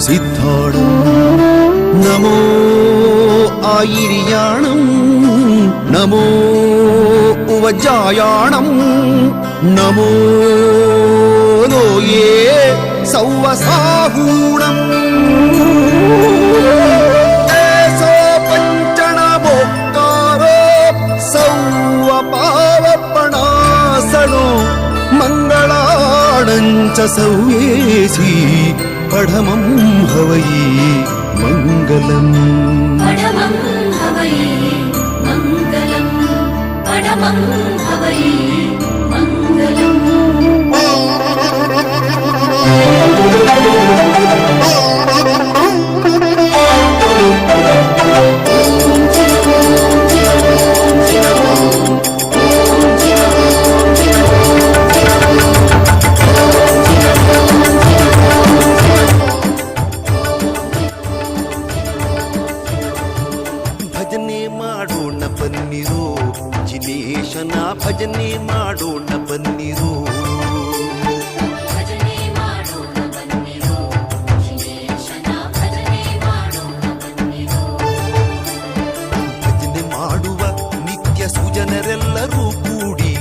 சித்தாளம் நமோ ஆயிரியாணம். நமோ உவஜாயாணம். நமோ நோயே சௌவசாகூணம் மங்களாடஞ்ச சௌவேசி పడమం హవయి మంగళం. పడమం హవయి మంగళం. పడమం హవయి ಜಿನೇಶನ ಭಜನೆ ಮಾಡೋಣ ಬನ್ನಿರು. ಭಜನೆ ಮಾಡುವ ನಿತ್ಯ ಸುಜನರೆಲ್ಲರೂ ಕೂಡಿ.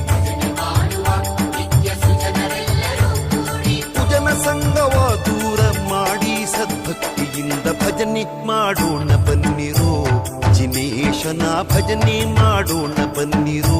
ಸುಜನ ಸಂಗವ ದೂರ ಮಾಡಿ ಸದ್ಭಕ್ತಿಯಿಂದ ಭಜನೆ ಮಾಡೋಣ ಬನ್ನಿರು. ಜಿನೇಶನ ಭಜನೆ ಮಾಡೋಣ ಬನ್ನಿರು.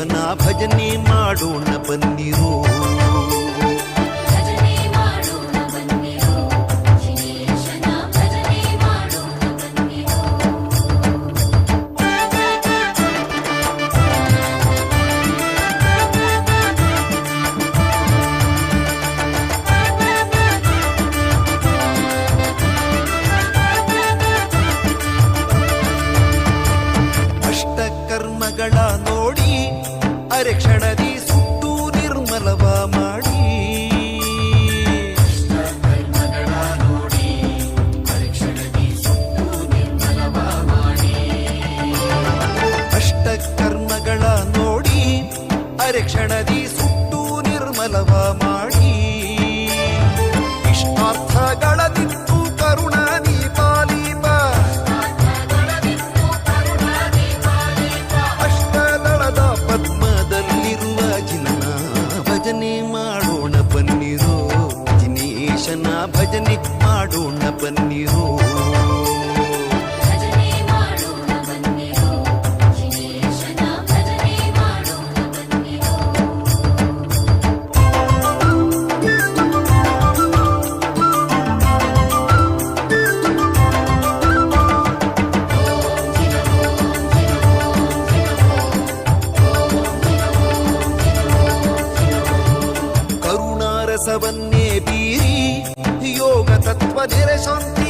ಜಿನೇಶನ ಭಜನೆ ಮಾಡೋಣ ಬನ್ನಿರೋ ಅರೆಕ್ಷಣದಿ ಸುಟ್ಟು ನಿರ್ಮಲವ ಮಾಡಿ. ಅಷ್ಟಕರ್ಮಗಳ ನೋಡಿ ಅರೆಕ್ಷಣದಿ ಸುಟ್ಟು ನಿರ್ಮಲವ ಕರುಣಾರಸವನ್ನೇ ಬೀರಿ ಯೋಗ ತತ್ವ ನೆರೆ ಶಾಂತಿ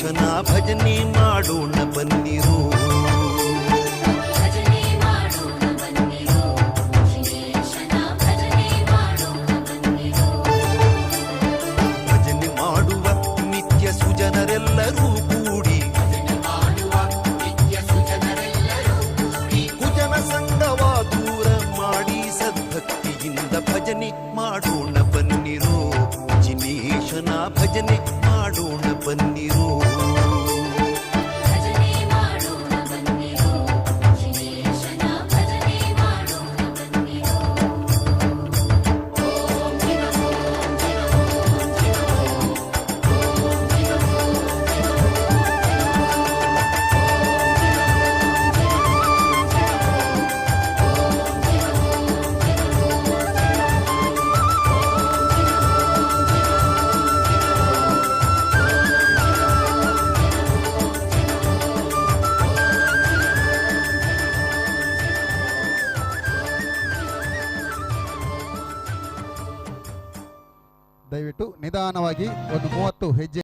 ವಿಶ್ವನಾಥನ ಭಜನೆ ಮಾಡೋಣ ಬನ್ನಿರು. ಭಜನೆ ಮಾಡುವ ನಿತ್ಯ ಸುಜನರೆಲ್ಲರೂ ಕೂಡಿ. ಕುಜನ ಸಂಘವ ದೂರ ಮಾಡಿ ಸದ್ಭಕ್ತಿಯಿಂದ ಭಜನೆ ಮಾಡೋಣ ಬನ್ನಿರೋ. ಜಿನೇಶನ ಭಜನೆ ಮಾಡೋಣ ಬನ್ನಿರು. ದಯವಿಟ್ಟು ನಿಧಾನವಾಗಿ ಒಂದು ಮೂವತ್ತು ಹೆಜ್ಜೆ